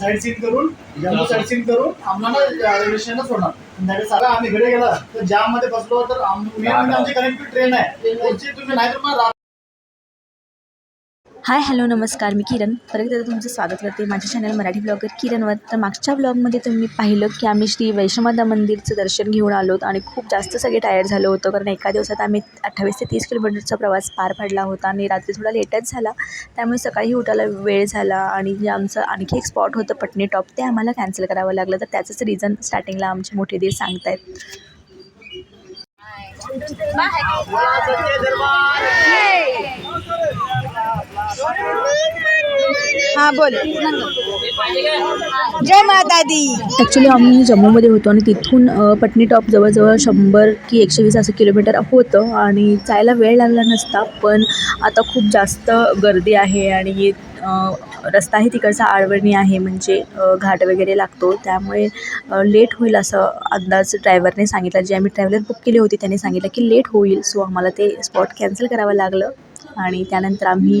Side scene करून Jammu side scene करून आम्हाला रेल्वे स्टेशनला सोडणार. संध्याकाळी सारा आम्ही घरी गेला तर जाममध्ये बसलो तर आम- main म्हणजे आमची कनेक्टिव्ह ट्रेन आहे. त्यांची तुम्ही नाही तर मग रा- हाय हॅलो नमस्कार मी किरण. परत एकदा तुमचं स्वागत करते माझ्या चॅनल मराठी ब्लॉगर किरणवर. तर मागच्या ब्लॉगमध्ये तुम्ही पाहिलं की आम्ही श्री वैष्णवमाता मंदिरचं दर्शन घेऊन आलो आणि खूप जास्त सगळे टायर्ड झालो होतो कारण एका दिवसात आम्ही अठ्ठावीस ते तीस किलोमीटरचा प्रवास पार पाडला होता आणि रात्री थोडा लेटच झाला. त्यामुळे सकाळी उठायला वेळ झाला आणि जे आमचं आणखी एक स्पॉट होतं पटणी टॉप ते आम्हाला कॅन्सल करावं लागलं. तर त्याचंच रिझन स्टार्टिंगला आमचे मोठे दीर सांगतायत. हां बोल. जय माता दी. ॲक्च्युली आम्ही जम्मूमध्ये होतो आणि तिथून अ, पटनी टॉप जवळजवळ शंभर की एकशे वीस असं किलोमीटर होतं आणि जायला वेळ लागला नसता पण आता खूप जास्त गर्दी आहे आणि रस्ता रस्ताही तिकडचा आळवणी आहे म्हणजे घाट वगैरे लागतो. त्यामुळे लेट होईल असं अंदाज ड्रायव्हरने सांगितलं. जे आम्ही ट्रॅव्हलर बुक केली होती त्याने सांगितलं की लेट होईल. सो आम्हाला ते स्पॉट कॅन्सल करावं लागलं. आणि त्यानंतर आम्ही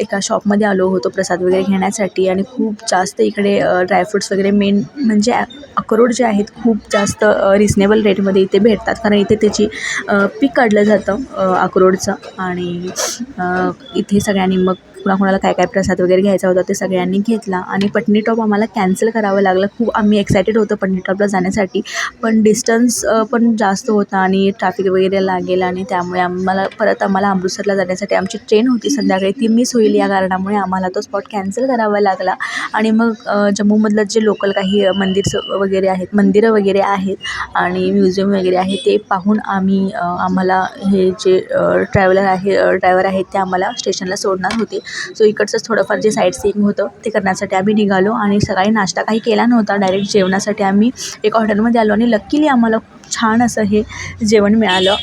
एका शॉपमध्ये आलो होतो प्रसाद वगैरे घेण्यासाठी आणि खूप जास्त इकडे ड्रायफ्रुट्स वगैरे मेन म्हणजे अक्रोड जे आहेत खूप जास्त रिजनेबल रेटमध्ये इथे भेटतात. कारण इथे त्याची पीक काढलं जातं अक्रोडचं. आणि इथे सगळ्यांनी मग कुणाकुणाला काय काय प्रसाद वगैरे घ्यायचा होता ते सगळ्यांनी घेतला. आणि पटणी टॉप आम्हाला कॅन्सल करावं लागलं. खूप आम्ही एक्सायटेड होतो पटणी टॉपला जाण्यासाठी. पण डिस्टन्स पण जास्त होता आणि ट्रॅफिक वगैरे लागेल आणि त्यामुळे आम्हाला परत आम्हाला अमृतसरला जाण्यासाठी आमची ट्रेन होती संध्याकाळी. ती मिस होईल या कारणामुळे आम्हाला तो स्पॉट कॅन्सल करावा लागला. आणि मग जम्मूमधलं जे लोकल काही मंदिरचं वगैरे आहेत मंदिरं वगैरे आहेत आणि म्युझियम वगैरे आहे ते पाहून आम्ही आम्हाला हे जे ट्रॅव्हलर आहे ड्रायव्हर आहेत ते आम्हाला स्टेशनला सोडणार होते. सो इकडचंच थोडंफार जे साईट सीईंग होतं ते करण्यासाठी आम्ही निघालो आणि सकाळी नाश्ता काही केला नव्हता. डायरेक्ट जेवणासाठी आम्ही एका हॉटेलमध्ये आलो आणि लकीली आम्हाला खूप छान असं हे जेवण मिळालं.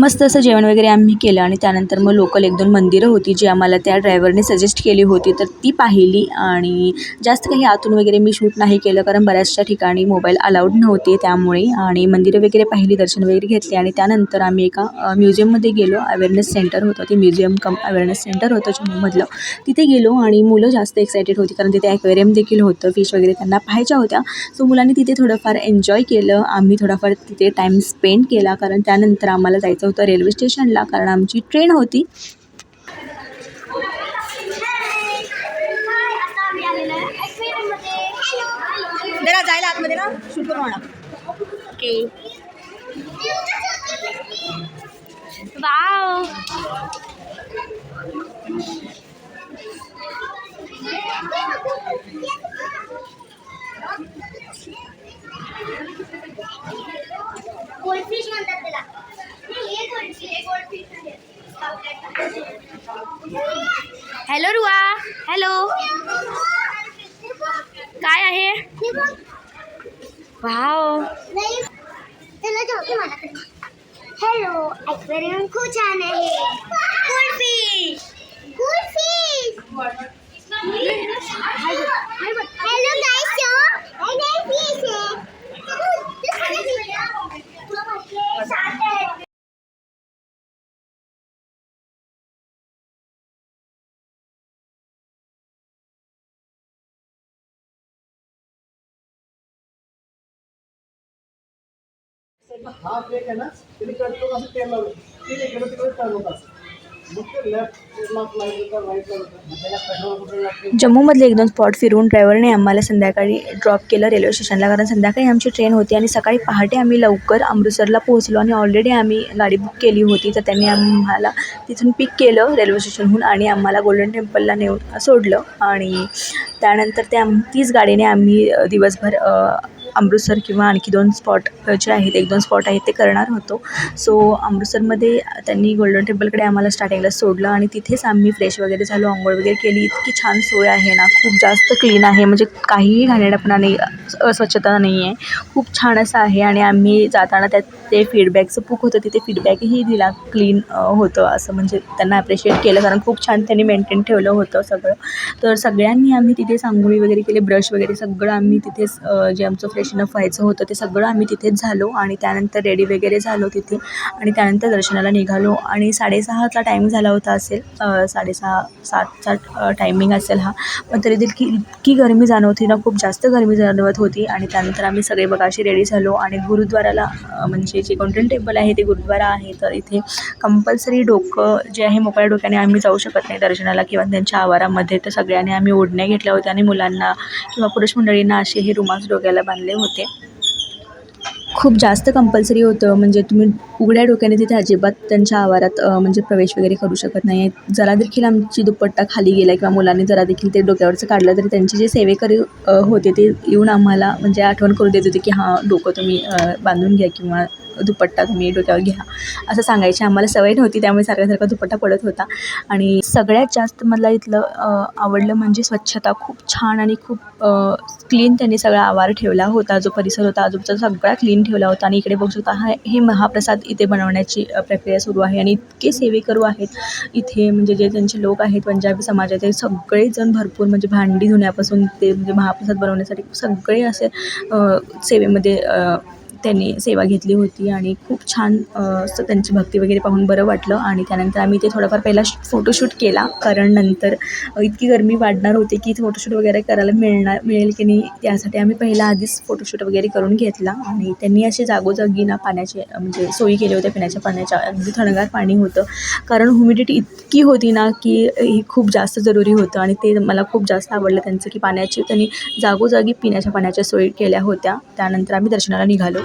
मस्त असं जेवण वगैरे आम्ही केलं आणि त्यानंतर मग लोकल एक दोन मंदिरं होती जी आम्हाला त्या ड्रायव्हरने सजेस्ट केली होती. तर ती पाहिली आणि जास्त काही आतून वगैरे मी शूट नाही केलं कारण बऱ्याचशा ठिकाणी मोबाईल अलाउड नव्हते त्यामुळे आणि मंदिरं वगैरे पाहिली दर्शन वगैरे घेतले आणि त्यानंतर आम्ही एका म्युझियममध्ये गेलो. अवेअरनेस सेंटर होतं. ते म्युझियम कम अवेअरनेस सेंटर होतं जम्मूमधलं तिथे गेलो आणि मुलं जास्त एक्सायटेड होती कारण तिथे ॲक्वेरियम देखील होतं. फिश वगैरे त्यांना पाहायच्या होत्या. सो मुलांनी तिथे थोडंफार एन्जॉय केलं. आम्ही थोडाफार तिथे टाईम स्पेंड केला कारण त्यानंतर आम्हाला जायचं होतं रेल्वे स्टेशनला कारण आमची ट्रेन होती. जायला आतमध्ये ना शूट ओके गोल्डफिश म्हणतात त्याला नाही, हे गोल्डफिश हे गोल्डफिश आहे. हॅलो रुआ हॅलो काय आहे? हे. वाव. हॅलो ॲक्वेरियम खूप छान आहे. गोल्डफिश हॅलो हा ब्रेक आहे ना तिने कट असं तेल लावलं. तिने इकडे तिकडे चालवत असं. जम्मूमधले एक दोन स्पॉट फिरून ड्रायव्हरने आम्हाला संध्याकाळी ड्रॉप केलं रेल्वे स्टेशनला कारण संध्याकाळी आमची ट्रेन होती आणि सकाळी पहाटे आम्ही लवकर अमृतसरला पोहोचलो आणि ऑलरेडी आम्ही गाडी बुक केली होती. तर त्यांनी आम्हाला तिथून पिक केलं रेल्वे स्टेशनहून आणि आम्हाला गोल्डन टेम्पलला नेऊन सोडलं. आणि त्यानंतर त्या तीच गाडीने आम्ही दिवसभर अमृतसर किंवा आणखी दोन स्पॉट जे आहेत एक दोन स्पॉट आहेत ते करणार होतो. सो अमृतसरमध्ये त्यांनी गोल्डन टेम्पलकडे आम्हाला स्टार्टिंगला सोडलं आणि तिथेच आम्ही फ्रेश वगैरे झालो आंघोळ वगैरे केली. इतकी छान सोय आहे ना खूप जास्त क्लीन आहे. म्हणजे काहीही घाणेरडेपणा नाही अस्वच्छता नाही आहे खूप छान असं आहे आणि आम्ही जाताना त्यात ते फीडबॅकचं बुक होतं तिथे फीडबॅकही दिला क्लीन होतं असं म्हणजे त्यांना ॲप्रिशिएट केलं. कारण खूप छान त्यांनी मेंटेन ठेवलं होतं सगळं. तर सगळ्यांनी आम्ही तिथे सांगोळी वगैरे केली ब्रश वगैरे सगळं आम्ही तिथेच जे आमचं फ्रेशन अप व्हायचं होतं ते सगळं आम्ही तिथेच झालो. आणि त्यानंतर रेडी वगैरे झालो तिथे. आणि त्यानंतर दर्शनाला निघालो. आणि साडेसहाचा टाईम झाला होता असेल साडेसहा सातचा टायमिंग असेल हा. पण तरी देखील इतकी गरमी जाणवती ना खूप जास्त गरमी जाणवत होती. आणि त्यानंतर आम्ही सगळे बघाशी रेडी झालो. आणि गुरुद्वाराला म्हणजे जे गोल्डन टेम्पल आहे ते गुरुद्वारा आहे. तर इथे कंपल्सरी डोकं जे आहे मोकळ्या डोक्याने आम्ही जाऊ शकत नाही दर्शनाला किंवा त्यांच्या आवारामध्ये. तर सगळ्यांनी आम्ही ओढण्या घेतल्या होत्या आणि मुलांना किंवा पुरुष मंडळींना असे हे रुमाल्स डोक्याला बांधले होते. खूप जास्त कंपल्सरी होतं. म्हणजे तुम्ही उघड्या डोक्याने तिथे अजिबात त्यांच्या आवारात म्हणजे प्रवेश वगैरे करू शकत नाही. जरा देखील आमची दुपट्टा खाली गेला किंवा मुलांनी जरा देखील ते डोक्यावरचं काढलं तरी त्यांचे जे सेवेकरी होते ते येऊन आम्हाला म्हणजे आठवण करून देत होते की हां डोकं तुम्ही बांधून घ्या किंवा दुपट्टा तुम्ही डोक्यावर घ्या. असं सांगायची. आम्हाला सवय नव्हती त्यामुळे सारखा सारखा दुपट्टा पडत होता. आणि सगळ्यात जास्त मला इथलं आवडलं म्हणजे स्वच्छता. खूप छान आणि खूप क्लीन त्यांनी सगळा आवार ठेवला होता. जो परिसर होता आजूबाजूचा सगळा क्लीन ठेवला होता. आणि इकडे बघू शकता हा हे महाप्रसाद इथे बनवण्याची प्रक्रिया सुरू आहे. आणि इतके सेवेकरू आहेत. इथे म्हणजे जे त्यांचे लोक आहेत पंजाबी समाजाचे ते सगळेजण भरपूर म्हणजे भांडी धुण्यापासून ते म्हणजे महाप्रसाद बनवण्यासाठी सगळे असे सेवेमध्ये त्यांनी सेवा घेतली होती आणि खूप छान असं त्यांची भक्ती वगैरे पाहून बरं वाटलं. आणि त्यानंतर आम्ही ते थोडंफार पहिला फोटोशूट केला. कारण नंतर इतकी गरमी वाढणार होती की फोटोशूट वगैरे करायला मिळणार मिळेल की नाही त्यासाठी आम्ही पहिला आधीच फोटोशूट वगैरे करून घेतला. आणि त्यांनी असे जागोजागी ना पाण्याचे म्हणजे सोयी केल्या होत्या पिण्याच्या पाण्याच्या अगदी थंडगार पाणी होतं. कारण ह्युमिडिटी इतकी होती ना की हे खूप जास्त जरुरी होतं. आणि ते मला खूप जास्त आवडलं त्यांचं की पाण्याची त्यांनी जागोजागी पिण्याच्या पाण्याच्या सोयी केल्या होत्या. त्यानंतर आम्ही दर्शनाला निघालो.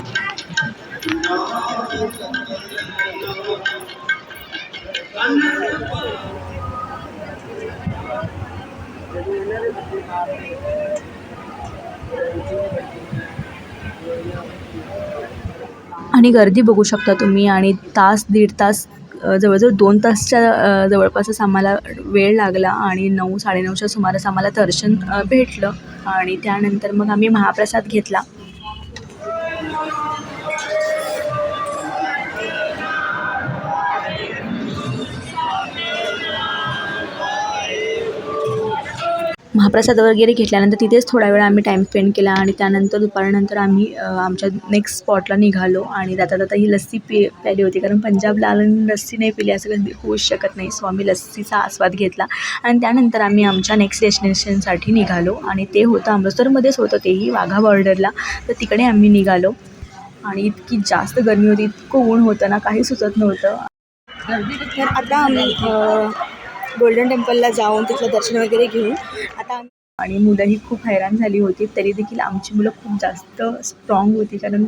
आणि गर्दी बघू शकता तुम्ही आणि तास दीड तास जवळजवळ दोन तासच्या जवळपासच आम्हाला वेळ लागला आणि नऊ साडेनऊच्या सुमारास आम्हाला दर्शन भेटलं आणि त्यानंतर मग आम्ही महाप्रसाद घेतला. महाप्रसाद वगैरे घेतल्यानंतर तिथेच थोडा वेळ आम्ही टाईम स्पेंड केला आणि त्यानंतर दुपारनंतर आम्ही आमच्या नेक्स्ट स्पॉटला निघालो आणि जाता जाता ही लस्सी पि प्यायली होती. कारण पंजाबला आलं लस्सी नाही पिली असं कधी होऊच शकत नाही. सो आम्ही लस्सीचा आस्वाद घेतला आणि त्यानंतर आम्ही आमच्या नेक्स्ट डेस्टिनेशनसाठी निघालो आणि ते होतं अमृतसरमध्येच होतं. तेही वाघा बॉर्डरला तर तिकडे आम्ही निघालो आणि इतकी जास्त गरमी होती इतकं ऊन होतं ना काही सुचत नव्हतं. तर आता आम्ही गोल्डन टेम्पलला जाऊन तिथलं दर्शन वगैरे घेऊन आता आणि मुलंही खूप हैराण झाली होती तरी देखील आमची मुलं खूप जास्त स्ट्रॉंग होती. कारण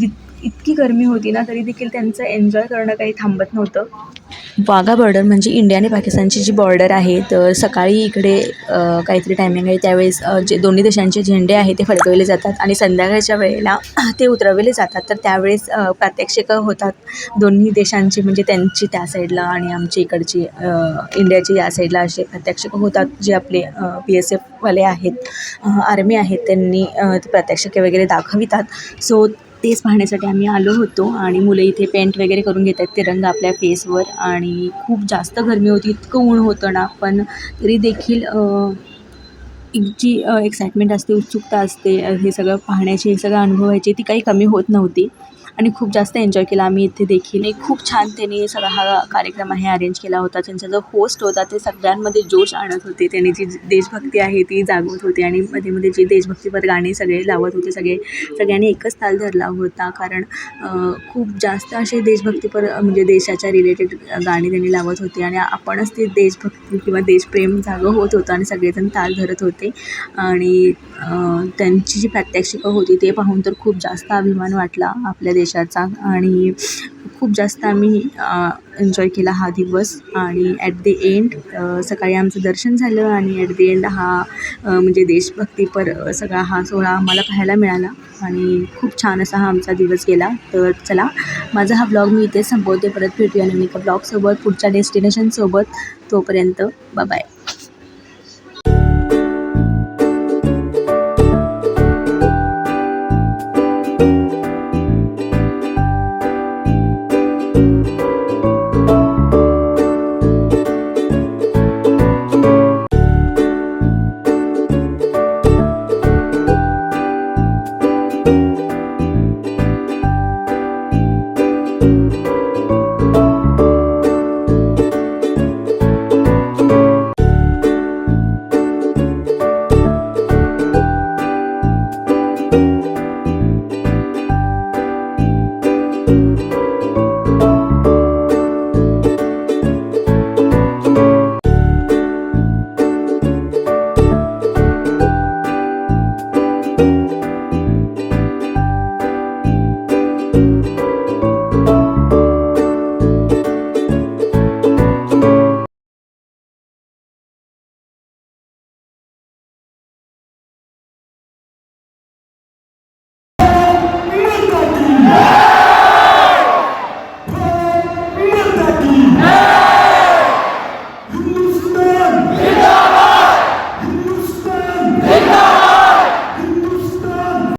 जित इतकी गरमी होती ना तरी देखील त्यांचं एन्जॉय करणं काही थांबत नव्हतं. वाघा बॉर्डर म्हणजे इंडिया आणि पाकिस्तानची जी बॉर्डर आहे तर सकाळी इकडे काहीतरी टायमिंग आहे त्यावेळेस जे दोन्ही देशांचे झेंडे आहे ते फडकवले जातात आणि संध्याकाळच्या वेळेला ते उतरवले जातात. तर त्यावेळेस प्रात्यक्षिकं होतात दोन्ही देशांची म्हणजे त्यांची त्या साईडला आणि आमची इकडची इंडियाची या साईडला असे प्रात्यक्षिकं होतात. जे आपले पी एस एफवाले आहेत आर्मी आहेत त्यांनी ते प्रात्यक्षिके वगैरे दाखवितात. सो तेच पाहण्यासाठी आम्ही आलो होतो आणि मुलं इथे पेंट वगैरे करून घेत आहेत तिरंगा आपल्या फेसवर आणि खूप जास्त गरमी होती इतकं ऊन होतं ना पण तरी देखील जी एक्साइटमेंट असते उत्सुकता असते हे सगळं पाहण्याची हे सगळं अनुभवायची ती काही कमी होत नव्हती. आणि खूप जास्त एन्जॉय केला. आम्ही इथे देखील. एक खूप छान त्यांनी सगळा हा कार्यक्रम आहे अरेंज केला होता. त्यांचा जो होस्ट होता ते सगळ्यांमध्ये जोश आणत होते. त्यांनी जी देशभक्ती आहे ती जागवत होते. आणि मध्ये मध्ये जी देशभक्तीपर गाणी सगळे लावत होते सगळे सगळ्यांनी एकच ताल धरला होता. कारण खूप जास्त असे देशभक्तीपर म्हणजे देशाच्या रिलेटेड गाणी त्यांनी लावत होते. आणि आपणच ते देशभक्ती किंवा देशप्रेम जागं होत होतं आणि सगळेजण ताल धरत होते. आणि त्यांची जी प्रात्यक्षिकं होती ते पाहून तर खूप जास्त अभिमान वाटला आपल्या देश देशाचा. आणि खूप जास्त आम्ही एन्जॉय केला हा दिवस. आणि ॲट द एंड सकाळी आमचं दर्शन झालं आणि ॲट द एंड हा म्हणजे देशभक्तीपर सगळा हा सोहळा आम्हाला पाहायला मिळाला. आणि खूप छान असा हा आमचा दिवस गेला. तर चला माझा हा ब्लॉग मी इथेच संपवते. परत भेटूया नवीन एका ब्लॉगसोबत पुढच्या डेस्टिनेशनसोबत तोपर्यंत बाय